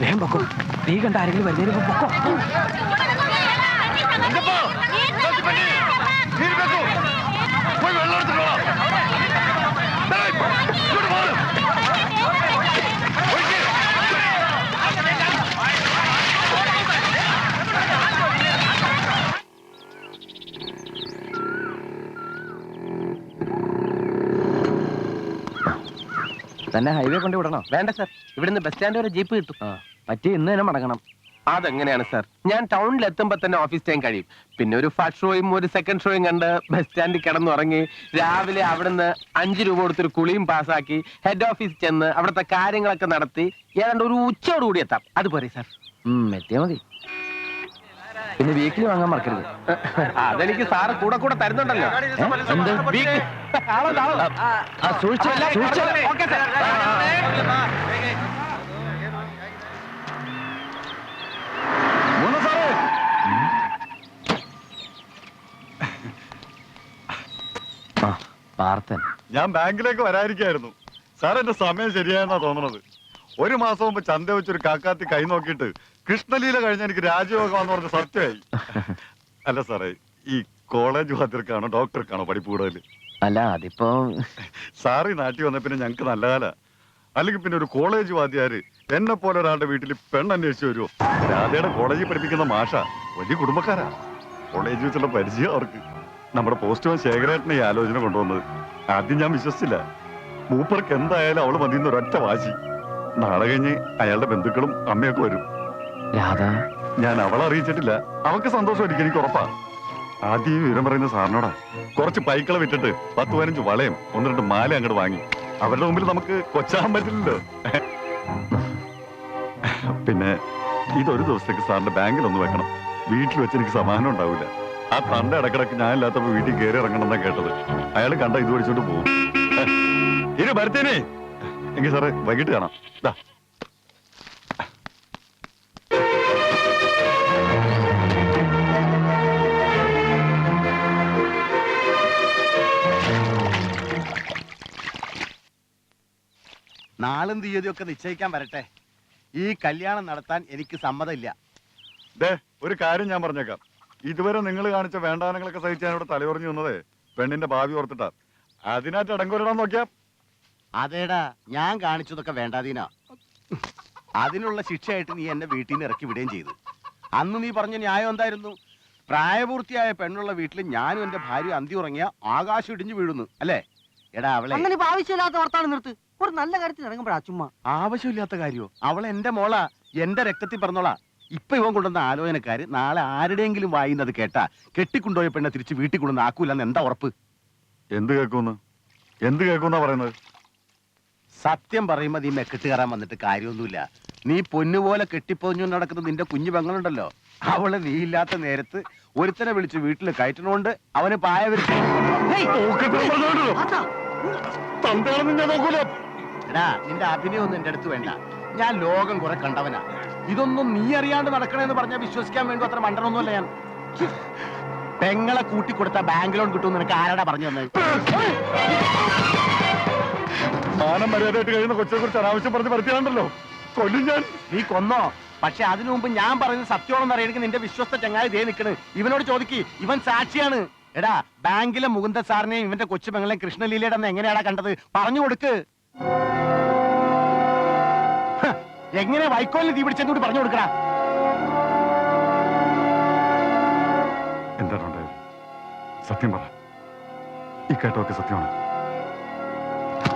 വേഗം പൊക്കോ. നീ കണ്ട ആരെങ്കിലും വരുന്നതിന് പൊക്കോ. തന്നെ ഹൈവേ കൊണ്ട് വിടണോ? വേണ്ട സർ ഇവിടുന്ന് ബസ് സ്റ്റാൻഡ് വരെ ജീപ്പ് കിട്ടും. പറ്റി ഇന്ന് തന്നെ മടങ്ങണം. അതെങ്ങനെയാണ് സർ ഞാൻ ടൗണിൽ എത്തുമ്പോ തന്നെ ഓഫീസ് ടൈം കഴിയും. പിന്നെ ഒരു ഫസ്റ്റ് ഷോയും ഒരു സെക്കൻഡ് ഷോയും കണ്ട് ബസ് സ്റ്റാൻഡിൽ കിടന്നുറങ്ങി രാവിലെ അവിടുന്ന് അഞ്ച് രൂപ കൊടുത്തൊരു കുളിയും പാസ്സാക്കി ഹെഡ് ഓഫീസിൽ ചെന്ന് അവിടുത്തെ കാര്യങ്ങളൊക്കെ നടത്തി ഏതാണ്ട് ഒരു ഉച്ചയോടുകൂടി എത്താം. അതുപോലെ സർ എത്തിയാൽ എത്തിയാ മതി. പിന്നെ വീക്കിലി വാങ്ങാൻ മറക്കരുത്. അതെനിക്ക് സാറ് കൂടെ കൂടെ തരുന്നുണ്ടല്ലോ. പാർത്തൻ. ഞാൻ ബാങ്കിലേക്ക് വരാതിരിക്കായിരുന്നു. സാർ എന്റെ സമയം ശരിയായെന്നാ തോന്നുന്നത് ഒരു മാസം മുമ്പ് ചന്ത വെച്ചൊരു കാക്കാത്തി കൈ നോക്കിയിട്ട് കൃഷ്ണലീല കഴിഞ്ഞ എനിക്ക് രാജയോഗമാന്ന് പറഞ്ഞ സത്യമായി. അല്ല സാറേ ഈ കോളേജ് വാദ്യർക്കാണോ ഡോക്ടർക്കാണോ പഠിപ്പ് കൂടുതൽ അല്ല അതിപ്പോ സാറി നാട്ടിൽ വന്ന പിന്നെ ഞങ്ങൾക്ക് നല്ല കാല. അല്ലെങ്കിൽ പിന്നെ ഒരു കോളേജ് വാദ്യാര് എന്നെ പോലെ ഒരാളുടെ വീട്ടിൽ പെണ്ണന്വേഷിച്ച് വരുമോ രാധയുടെ കോളേജിൽ പഠിപ്പിക്കുന്ന മാഷ വലിയ കുടുംബക്കാരാ. കോളേജിൽ വെച്ചുള്ള പരിചയം അവർക്ക്. നമ്മുടെ പോസ്റ്റ്മാൻ ശേഖരേട്ടനെ ഈ ആലോചന കൊണ്ടുവന്നത്. ആദ്യം ഞാൻ വിശ്വസിച്ചില്ല. മൂപ്പർക്ക് എന്തായാലും അവൾ മതിയെന്ന് ഒരൊറ്റ വാശി. നാളെ കഴിഞ്ഞ് അയാളുടെ ബന്ധുക്കളും അമ്മയൊക്കെ വരും. രാധാ. ഞാൻ അവളെ അറിയിച്ചിട്ടില്ല. അവൾക്ക് സന്തോഷമായിരിക്കും എനിക്ക് ഉറപ്പാ. ആദ്യം വിവരം പറയുന്ന സാറിനോടാ. കുറച്ച് പൈക്കളെ വിട്ടിട്ട് പത്ത് പതിനഞ്ച് വളയും ഒന്ന് രണ്ട് മാല അങ്ങോട്ട് വാങ്ങി. അവരുടെ മുമ്പിൽ നമുക്ക് കൊച്ചാൻ പറ്റില്ലല്ലോ. പിന്നെ ഇതൊരു ദിവസത്തേക്ക് സാറിന്റെ ബാങ്കിൽ ഒന്ന് വെക്കണം. വീട്ടിൽ വെച്ച് എനിക്ക് സമാനം ഉണ്ടാവില്ല ആ തണ്ട ഇടക്കിടക്ക് ഞാൻ ഇല്ലാത്തപ്പോ വീട്ടിൽ കയറി ഇറങ്ങണം എന്നാ കേട്ടത്. അയാൾ കണ്ട ഇത് പഠിച്ചോണ്ട് പോകും ഇരു ഭരത്തേനെ എങ്കിൽ സാറേ വൈകിട്ട് കാണാം. ദാ. നാളും തീയതിയൊക്കെ നിശ്ചയിക്കാൻ വരട്ടെ. ഈ കല്യാണം നടത്താൻ എനിക്ക് സമ്മതമില്ല. ദേ ഒരു കാര്യം ഞാൻ പറഞ്ഞേക്കാം. ഇതുവരെ നിങ്ങൾ കാണിച്ച വേണ്ടാനങ്ങളൊക്കെ സഹിച്ച് ഇവിടെ തലയുറഞ്ഞു നിന്നതേ പെണ്ണിന്റെ ഭാവി ഓർത്തിട്ടാ. അതിനായിട്ട് അടങ്കൊരിടാൻ നോക്കിയാ അതേടാ ഞാൻ കാണിച്ചതൊക്കെ വേണ്ടാതീനാ. അതിനുള്ള ശിക്ഷയായിട്ട് നീ എന്നെ വീട്ടിൽ നിന്ന് ഇറക്കി വിടുകയും ചെയ്തു. അന്ന് നീ പറഞ്ഞ ന്യായം എന്തായിരുന്നു? പ്രായപൂർത്തിയായ പെണ്ണുള്ള വീട്ടിൽ ഞാനും എന്റെ ഭാര്യ അന്തി ഉറങ്ങിയ ആകാശം ഇടിഞ്ഞു വീഴുന്നു അല്ലേ? എടാ അവളെ. അങ്ങനെ ഇപ്പൊ ആവശ്യമില്ലാത്ത വർത്താനം നിർത്ത്. ഒരു നല്ല കാര്യത്തിൽ ഇറങ്ങുമ്പോഴാ ചുമ്മാ. ആവശ്യമില്ലാത്ത കാര്യോ? അവൾ എന്റെ മോളാ എന്റെ രക്തത്തിൽ പറഞ്ഞോളാ. ഇപ്പൊ ഇവൻ കൊണ്ടുവന്ന ആലോചനക്കാര് നാളെ ആരുടെയെങ്കിലും വായിന്നത് കേട്ടാ കെട്ടിക്കൊണ്ടുപോയ പെണ്ണെ തിരിച്ച് വീട്ടിൽ കൊണ്ടുവന്ന് ആക്കൂലെന്ന് എന്താ ഉറപ്പ്? എന്ത് കേൾക്കുന്നു എന്ത് കേൾക്കുന്നാ പറയുന്നത്? സത്യം പറയുമ്പോ നീ മെക്കെട്ട് കയറാൻ വന്നിട്ട് കാര്യമൊന്നുമില്ല. നീ പൊന്നുപോലെ കെട്ടിപ്പൊഞ്ഞു നടക്കുന്ന നിന്റെ കുഞ്ഞു പെങ്ങളുണ്ടല്ലോ അവൾ നീ ഇല്ലാത്ത നേരത്ത് ഒരുത്തനെ വിളിച്ച് വീട്ടിൽ കയറ്റണോണ്ട് അവന് പായ എടാ നിന്റെ അഭിനയൊന്നും എന്റെ അടുത്ത് വേണ്ട. ഞാൻ ലോകം കുറെ കണ്ടവനാ. ഇതൊന്നും നീ അറിയാണ്ട് നടക്കണേന്ന് പറഞ്ഞാൽ വിശ്വസിക്കാൻ വേണ്ടി അത്ര മണ്ടനൊന്നുമല്ല ഞാൻ. പെങ്ങളെ കൂട്ടിക്കൊടുത്ത ബാങ്ക് ലോൺ കിട്ടും നിനക്ക് ആരാടാ പറഞ്ഞു തന്നെ മാനം മര്യാദയായിട്ട് കഴിയുന്ന കൊച്ചിനെ കുറിച്ച് അനാവശ്യം പറഞ്ഞ് പരത്തിയാണല്ലോ കൊല്ലും ഞാൻ. നീ കൊന്നോ. പക്ഷെ അതിനു മുമ്പ് ഞാൻ പറയുന്നത് സത്യമാണെന്ന് അറിയണമെങ്കിൽ നിന്റെ വിശ്വസ്ത ചങ്ങായി ദേ നിൽക്കണ് ഇവനോട് ചോദിക്കി. ഇവൻ സാക്ഷിയാണ്. എടാ ബാങ്കിലെ മുകുന്ദ സാറിനെയും ഇവന്റെ കൊച്ചു പെങ്ങളെയും കൃഷ്ണലീലയുടെ അന്ന് എങ്ങനെയാടാ കണ്ടത്? പറഞ്ഞു കൊടുക്ക്. ഹ, എങ്ങനെ വൈക്കോലിന് തീ പിടിച്ചെന്ന് കൂടി പറഞ്ഞു കൊടുക്കടാ. എന്താണ് ഉണ്ടായത് സത്യം പറ. ഈ കേട്ടതൊക്കെ സത്യമാണ്.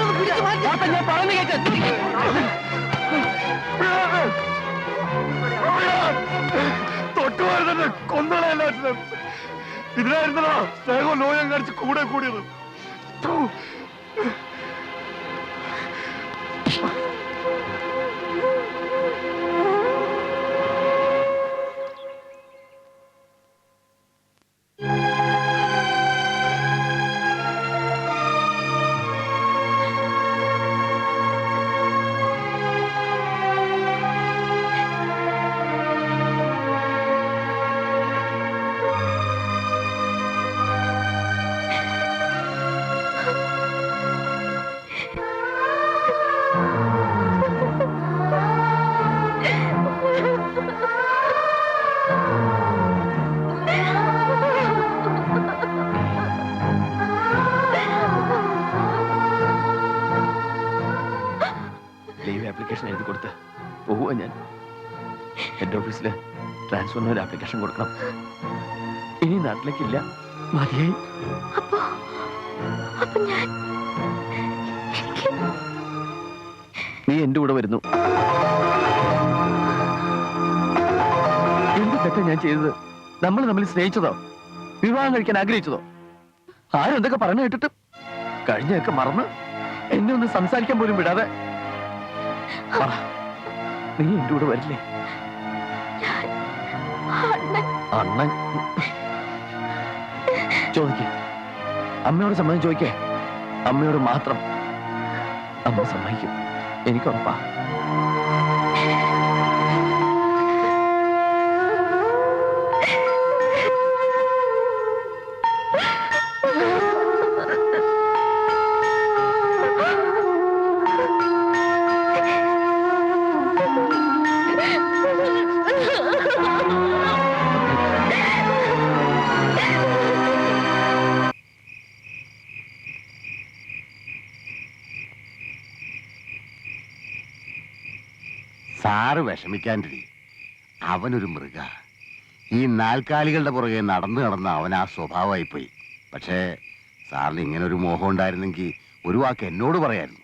ഒന്ന് പിടിച്ച് മാറ്റി. ഞാൻ പറഞ്ഞു കേൾക്ക് തൊട്ടുമാരുന്നെ കൊന്നളെ എല്ലാറ്റിനും ഇതിനായിരുന്നല്ലോ സ്നേഹവും ലോയം കാണിച്ച് കൂടെ കൂടിയത്. ഥു. പോവുക ഞാൻ. ഹെഡ് ഓഫീസിൽ ട്രാൻസ്ഫറിന് ഒരു ആപ്ലിക്കേഷൻ കൊടുക്കണം. ഇനി നാട്ടിലേക്കില്ല. മതിയായി. നീ എന്റെ കൂടെ വരുന്നു. എന്ത് തെറ്റാ ഞാൻ ചെയ്തത്? നമ്മൾ നമ്മൾ സ്നേഹിച്ചതോ? വിവാഹം കഴിക്കാൻ ആഗ്രഹിച്ചതോ? ആരും എന്തൊക്കെ പറഞ്ഞു കേട്ടിട്ട്? കഴിഞ്ഞൊക്കെ മറന്ന് എന്നെ ഒന്ന് സംസാരിക്കാൻ പോലും വിടാതെ പറ, നീ എന്റെ കൂടെ വരില്ലേ? അണ്ണൻ. ചോദിക്കേ. അമ്മയോട് സമ്മതം ചോദിക്കേ. അമ്മയോട് മാത്രം അമ്മ സമ്മതിക്കും. എനിക്ക് ഉറപ്പാ വിഷമിക്കാണ്ടിരി. അവനൊരു മൃഗ. ഈ നാൽക്കാലികളുടെ പുറകെ നടന്നു നടന്ന അവൻ ആ സ്വഭാവമായി പോയി പക്ഷേ സാറിന് ഇങ്ങനെ ഒരു മോഹം ഉണ്ടായിരുന്നെങ്കിൽ ഒരു വാക്ക് എന്നോട് പറയായിരുന്നു.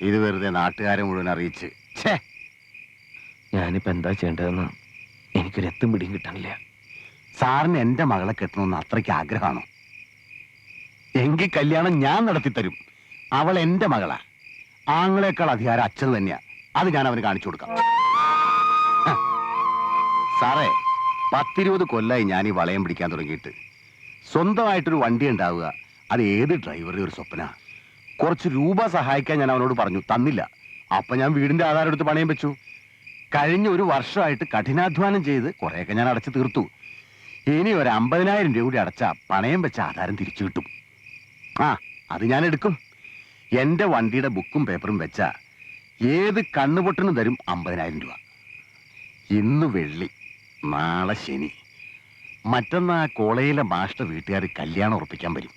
ഇത് വെറുതെ നാട്ടുകാരെ മുഴുവൻ അറിയിച്ച്. ഛേ! ഞാനിപ്പോ എന്താ ചെയ്യേണ്ടതെന്ന് എനിക്കൊരു എത്തും പിടിയും കിട്ടണില്ല. സാറിന് എന്റെ മകളെ കെട്ടണമെന്ന് അത്രയ്ക്ക് ആഗ്രഹമാണോ? എങ്കിൽ കല്യാണം ഞാൻ നടത്തിത്തരും. അവൾ എന്റെ മകളാ. ആങ്ങളെക്കാൾ അധികാരം അച്ഛൻ തന്നെയാ. അത് ഞാൻ അവന് കാണിച്ചു കൊടുക്കാം. സാറേ പത്തിരുപത് കൊല്ലായി ഞാൻ ഈ വളയം പിടിക്കാൻ തുടങ്ങിയിട്ട്. സ്വന്തമായിട്ടൊരു വണ്ടി ഉണ്ടാവുക അത് ഏത് ഡ്രൈവറുടെ ഒരു സ്വപ്ന. കുറച്ച് രൂപ സഹായിക്കാൻ ഞാൻ അവനോട് പറഞ്ഞു തന്നില്ല. അപ്പൊ ഞാൻ വീടിന്റെ ആധാരം എടുത്ത് പണയം വെച്ചു. കഴിഞ്ഞ ഒരു വർഷമായിട്ട് കഠിനാധ്വാനം ചെയ്ത് കുറെയൊക്കെ ഞാൻ അടച്ചു തീർത്തു. ഇനി ഒരു അമ്പതിനായിരം രൂപ കൂടി അടച്ച പണയം വെച്ച ആധാരം തിരിച്ചു കിട്ടും. ആ അത് ഞാൻ എടുക്കും. എന്റെ വണ്ടിയുടെ ബുക്കും പേപ്പറും വെച്ച ഏത് കണ്ണുപൊട്ടിന് തരും അമ്പതിനായിരം രൂപ? ഇന്ന് വെള്ളി നാളെ ശനി. മറ്റന്നാ കോളേജിലെ മാഷ്ട വീട്ടുകാർ കല്യാണം ഉറപ്പിക്കാൻ വരും.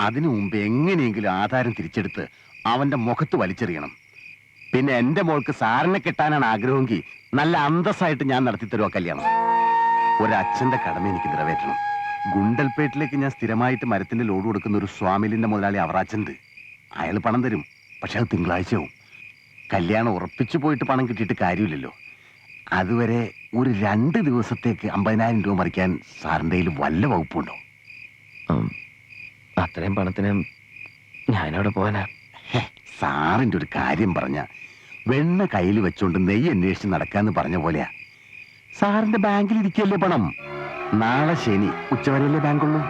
അതിനു മുമ്പ് എങ്ങനെയെങ്കിലും ആധാരം തിരിച്ചെടുത്ത് അവന്റെ മുഖത്ത് വലിച്ചെറിയണം. പിന്നെ എന്റെ മോൾക്ക് സാറിനെ കിട്ടാനാണ് ആഗ്രഹമെങ്കിൽ നല്ല അന്തസ്സായിട്ട് ഞാൻ നടത്തി തരുമോ കല്യാണം. ഒരച്ഛന്റെ കടമ എനിക്ക് നിറവേറ്റണം. ഗുണ്ടൽപേട്ടിലേക്ക് ഞാൻ സ്ഥിരമായിട്ട് മരത്തിന്റെ ലോഡ് കൊടുക്കുന്ന ഒരു സ്വാമിലിന്റെ മുതലാളി അവറാച്ചന്ത് അയാൾ പണം തരും പക്ഷെ അത് തിങ്കളാഴ്ചയാവും. കല്യാണം ഉറപ്പിച്ചു പോയിട്ട് പണം കിട്ടിയിട്ട് കാര്യമില്ലല്ലോ. അതുവരെ ഒരു രണ്ട് ദിവസത്തേക്ക് അമ്പതിനായിരം രൂപ മറിക്കാൻ സാറിന്റെ കയ്യിൽ വല്ല വകുപ്പുണ്ടോ? അത്രയും പണത്തിന് ഞാനവിടെ പോകാനാ സാറിന്റെ ഒരു കാര്യം പറഞ്ഞ വെണ്ണ കയ്യിൽ വെച്ചോണ്ട് നെയ്യ് അന്വേഷിച്ച് നടക്കാന്ന് പറഞ്ഞ പോലെയാ. സാറിന്റെ ബാങ്കിൽ ഇരിക്കല്ലേ പണം? നാളെ ശനി ഉച്ചവരെയല്ലേ ബാങ്കുള്ളൂ?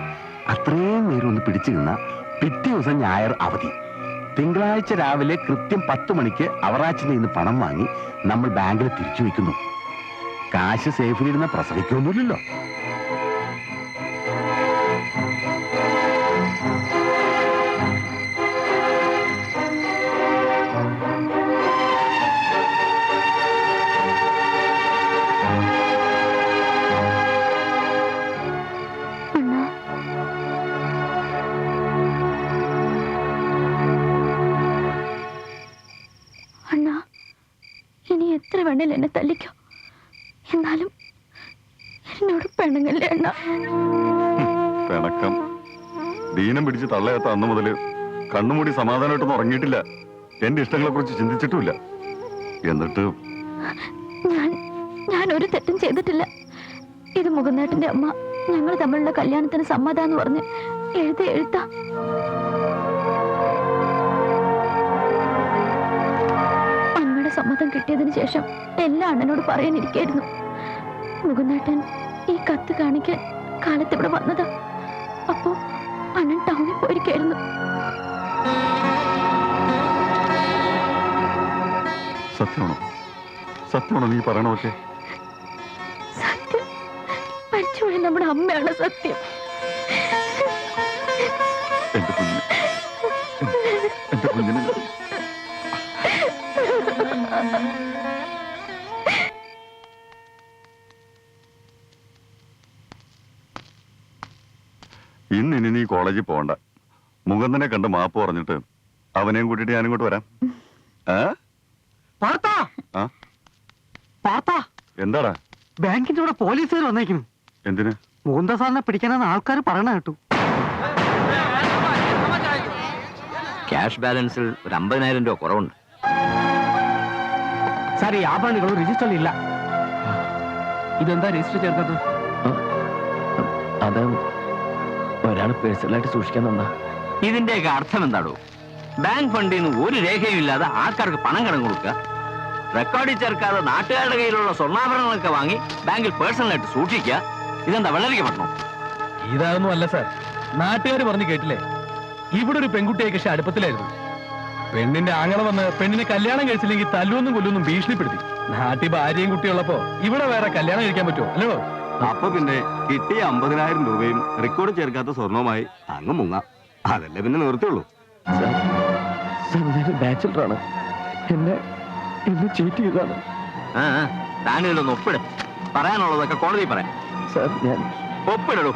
അത്രയും നേരം ഒന്ന് പിടിച്ചു നിന്ന പിറ്റേ ദിവസം ഞായർ അവധി. തിങ്കളാഴ്ച രാവിലെ കൃത്യം പത്ത് മണിക്ക് അവറാച്ചിൽ നിന്ന് പണം വാങ്ങി നമ്മൾ ബാങ്കിൽ തിരിച്ചു വയ്ക്കുന്നു. കാശ് സേഫിലിരുന്ന പ്രസവിക്കൊന്നുമില്ലല്ലോ. എന്നെ തല്ലിക്കോ. എന്നാലും എന്നോട് പെണ്ണുങ്ങല്ലേ അണ്ണ? പിണക്കം. ദീനം പിടിച്ച് തള്ളയാത്ത അന്ന് മുതൽ കണ്ണുമൂടി സമാധാനമായിട്ടൊന്നും ഉറങ്ങിയിട്ടില്ല. എന്റെ ഇഷ്ടങ്ങളെ കുറിച്ച് ചിന്തിച്ചിട്ടുമില്ല. എന്നിട്ട്? ഞാൻ ഞാൻ ഒരു തെറ്റും ചെയ്തിട്ടില്ല. ഇത് മുകുന്നേട്ടന്റെ അമ്മ ഞങ്ങൾ തമ്മിലുള്ള കല്യാണത്തിന് സമ്മതാന്ന് പറഞ്ഞ് എഴുതി എഴുത്താ. കിട്ടിയതിന് ശേഷം എല്ലാ അണ്ണനോട് പറയാനിരിക്കായിരുന്നു. മുകുന്നേട്ടൻ ഈ കത്ത് കാണിക്കാൻ കാലത്ത് ഇവിടെ വന്നതാ. അപ്പോ അണ്ണൻ ടൗണിൽ പോയിരിക്കായിരുന്നു. സത്യമാണോ? സത്യമാണോ നീ പറയണമൊക്കെ സത്യം? മരിച്ചുപോയ നമ്മുടെ അമ്മയാണ് സത്യം? എന്റെ കുഞ്ഞിനെ. എന്റെ കുഞ്ഞിന് ഇന്ന് ഇനി നീ കോളേജിൽ പോകണ്ട. മുകന്ദനെ കണ്ട് മാപ്പ് പറഞ്ഞിട്ട് അവനെയും കൂട്ടിയിട്ട് ഞാനിങ്ങോട്ട് വരാം. ആ പാർത്താ. ആ? എന്താടാ? ബാങ്കിന്റെ കൂടെ പോലീസുകാർ വന്നേക്കുന്നു എന്തിന്? മുകുന്ദ സാറിനെ പിടിക്കാനെന്ന് ആൾക്കാർ പറയണ കേട്ടു. ക്യാഷ് ബാലൻസിൽ ഒരു അമ്പതിനായിരം രൂപ കുറവുണ്ട്. സാർ ഈ ആഭരണങ്ങൾ രജിസ്റ്ററിൽ ഇല്ല ഇതെന്താ രജിസ്റ്റർ ചേർക്കാത്തത്? അത് ഒരാൾ പേഴ്സണലായിട്ട് സൂക്ഷിക്കാൻ തന്നാ. ഇതിന്റെയൊക്കെ അർത്ഥം എന്താടോ? ബാങ്ക് ഫണ്ടിൽ നിന്ന് ഒരു രേഖയും ഇല്ലാതെ ആൾക്കാർക്ക് പണം കടം കൊടുക്കുക. റെക്കോർഡിൽ ചേർക്കാതെ നാട്ടുകാരുടെ കയ്യിലുള്ള സ്വർണാഭരണങ്ങളൊക്കെ വാങ്ങി ബാങ്കിൽ പേഴ്സണലായിട്ട് സൂക്ഷിക്കുക. ഇതെന്താ വെള്ളരിക്ക പറ്റണം ഇതാകുന്നു അല്ല സാർ. നാട്ടുകാർ പറഞ്ഞു കേട്ടില്ലേ? ഇവിടെ ഒരു പെൺകുട്ടിയെ കൃഷി അടുപ്പത്തിലായിരുന്നു. പെണ്ണിന്റെ ആങ്ങള വന്ന് പെണ്ണിനെ കല്യാണം കഴിച്ചില്ലെങ്കിൽ തല്ലുവെന്നും കൊല്ലൊന്നും ഭീഷണിപ്പെടുത്തി. നാട്ടിൽ ഭാര്യയും കുട്ടിയുള്ളപ്പോ ഇവിടെ വേറെ കല്യാണം കഴിക്കാൻ പറ്റുമോ? അല്ലോ അപ്പൊ പിന്നെ കിട്ടിയ അമ്പതിനായിരം രൂപയും റെക്കോർഡ് ചേർക്കാത്ത സ്വർണവുമായി അങ്ങ് മുങ്ങാം. അതല്ലേ പിന്നെ നിർത്തിയുള്ളൂ ബാച്ചിലറാണ് എന്നെ എന്നെ ചീറ്റ് ചെയ്താണ് ഒപ്പിട്. പറയാനുള്ളതൊക്കെ കോടതി പറയാം. സാർ ഞാൻ ഒപ്പിടൂ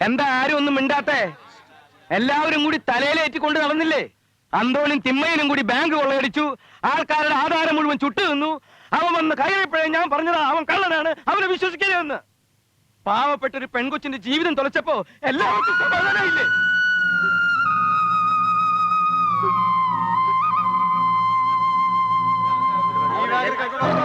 എന്താ ആരും ഒന്നും മിണ്ടാത്തെ? എല്ലാവരും കൂടി തലയിലേറ്റിക്കൊണ്ട് നടന്നില്ലേ? അന്തോണും തിമ്മയിലും കൂടി ബാങ്ക് കൊള്ളയടിച്ചു. ആൾക്കാരുടെ ആധാരം മുഴുവൻ ചുട്ടു നിന്നു അവൻ വന്ന് കയറിയപ്പോഴേ ഞാൻ പറഞ്ഞതാ അവൻ കള്ളനാണ് അവനെ വിശ്വസിക്കരുതെന്ന് പാവപ്പെട്ട ഒരു പെൺകൊച്ചിന്റെ ജീവിതം തുലച്ചപ്പോ എല്ലാവർക്കും സമാധാനമില്ലേ കള്ളൻ